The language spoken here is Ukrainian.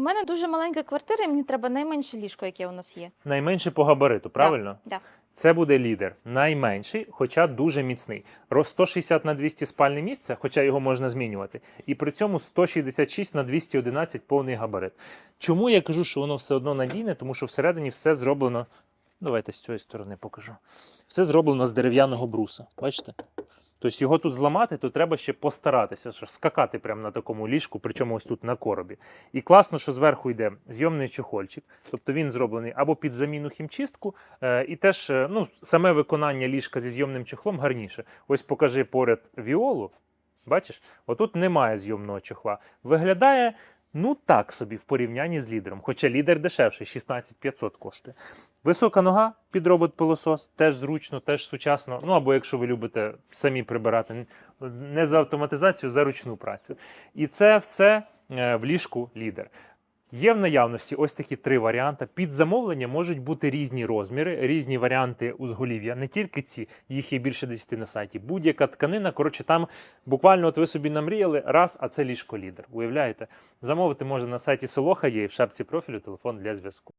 У мене дуже маленька квартира, і мені треба найменше ліжко, яке у нас є. Найменше по габариту, правильно? Да. Це буде лідер. Найменший, хоча дуже міцний. Роз 160 на 200 спальне місце, хоча його можна змінювати. І при цьому 166 на 211 повний габарит. Чому я кажу, що воно все одно надійне? Тому що всередині все зроблено. Давайте з цієї сторони покажу. Все зроблено з дерев'яного бруса. Бачите? Тобто його тут зламати, то треба ще постаратися, що скакати прямо на такому ліжку, причому ось тут на коробі. І класно, що зверху йде зйомний чохольчик, тобто він зроблений або під заміну хімчистку, е, і теж е, ну, саме виконання ліжка зі зйомним чохлом гарніше. Ось покажи поряд віолу. Бачиш, отут немає зйомного чохла. Виглядає ну так собі в порівнянні з лідером. Хоча лідер дешевший, 16500 коштує. Висока нога під робот-пилосос, теж зручно, теж сучасно. Ну або якщо ви любите самі прибирати, не за автоматизацію, за ручну працю. І це все е, в ліжку лідер. Є в наявності ось такі три варіанти. Під замовлення можуть бути різні розміри, різні варіанти узголів'я. Не тільки ці, їх є більше 10 на сайті. Будь-яка тканина. Коротше, там буквально от ви собі намріяли раз, а це ліжко лідер. Уявляєте? Замовити можна на сайті Солоха є і в шапці профілю телефон для зв'язку.